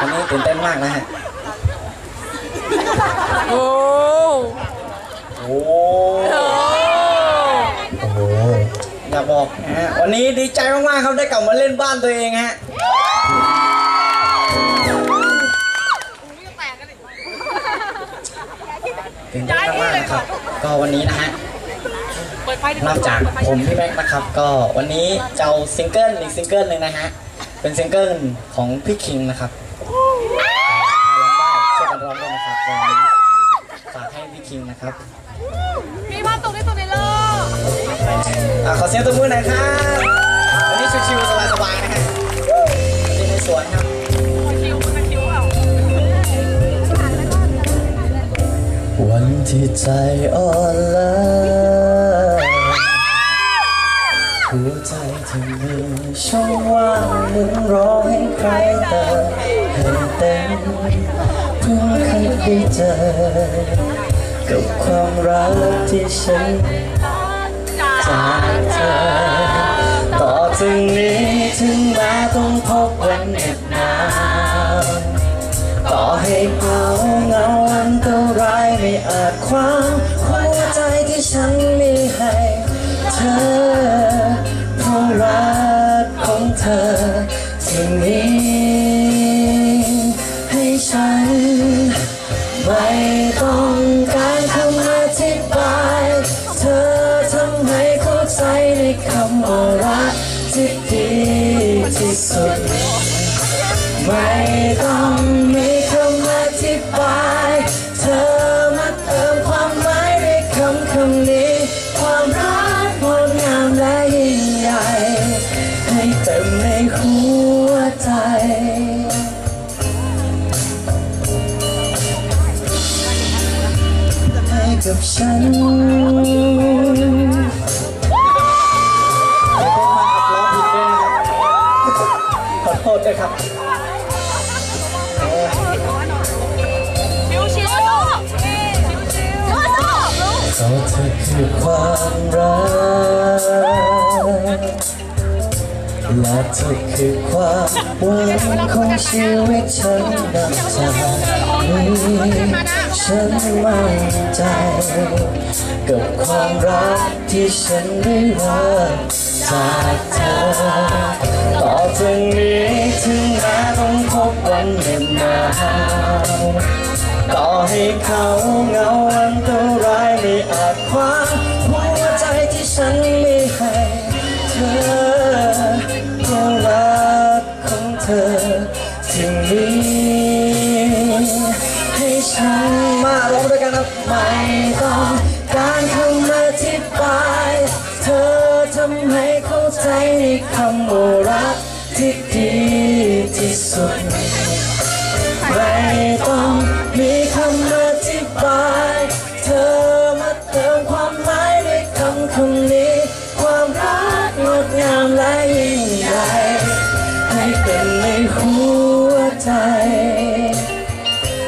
มากๆนะฮะ โอ้โอ้โอ้โหอยากบอกนะฮะ วันนี้ดีใจมากๆครับได้กลับมาเล่นบ้านตัวเองฮะ ตื่นเต้นมากๆนะครับ ก็วันนี้นะฮะ เปิดไฟดินอกจากผมพี่แม็กซ์นะครับก็วันนี้จะเอาซิงเกิลอีกซิงเกิลหนึ่งนะฮะ เป็นซิงเกิลของพี่คิงนะครับ นะครับมีความสุขที่สุดในโลกอะขอเสียงตบมือหน่อยครับวันนี้ชิวๆสบายๆนะฮะวันนี้ในสวนครับคิวมันคิวเอาวันที่ใจอ่อนล้าหัวใจที่มีช่องว่างเหมือนรอให้ใครเติมให้เต็มเพื่อให้ได้เจอ กับความรักที่ฉันจากเธอ ต่อจากนี้ถึงแม้ต้องพบวันเหน็บหนาวต่อให้เหงาเหงาอันตรายไม่อาจคว้างหัวใจที่ฉันมีให้เธอเพราะรักของเธอที่มีให้ฉันไม่ต้อง ที่ดีที่สุด ไม่ต้องมีคำอธิบายเธอมาเติมความหมายในคำคำนี้ ความรักงดงามและยิ่งใหญ่ ให้เต็มในหัวใจให้กับฉัน ด้วยครับเพราะเธอคือความรักและเธอคือความหวังของชีวิตฉันนับจากนี้ฉันมั่นใจ กับความรักที่ฉันได้รับจากเธอ เธอที่มีให้ฉันมาร้องด้วยกันนะไม่ต้องการคำอธิบายเธอทำให้เข้าใจในคำว่ารักที่ดีที่สุดไม่ต้องมีคำอธิบาย เธอมาเติมความหมายในคำคำนี้ ใจ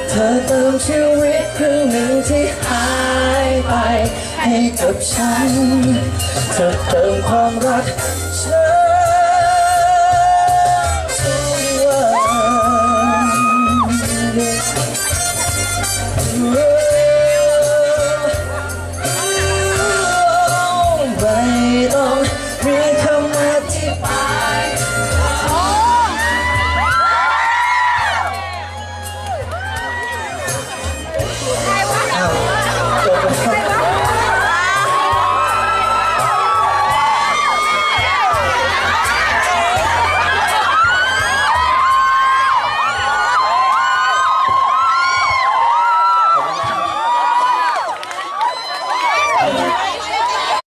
เธอเติมชีวิตครึ่งหนึ่งที่หายไปให้กับฉัน เธอเติมความรักฉั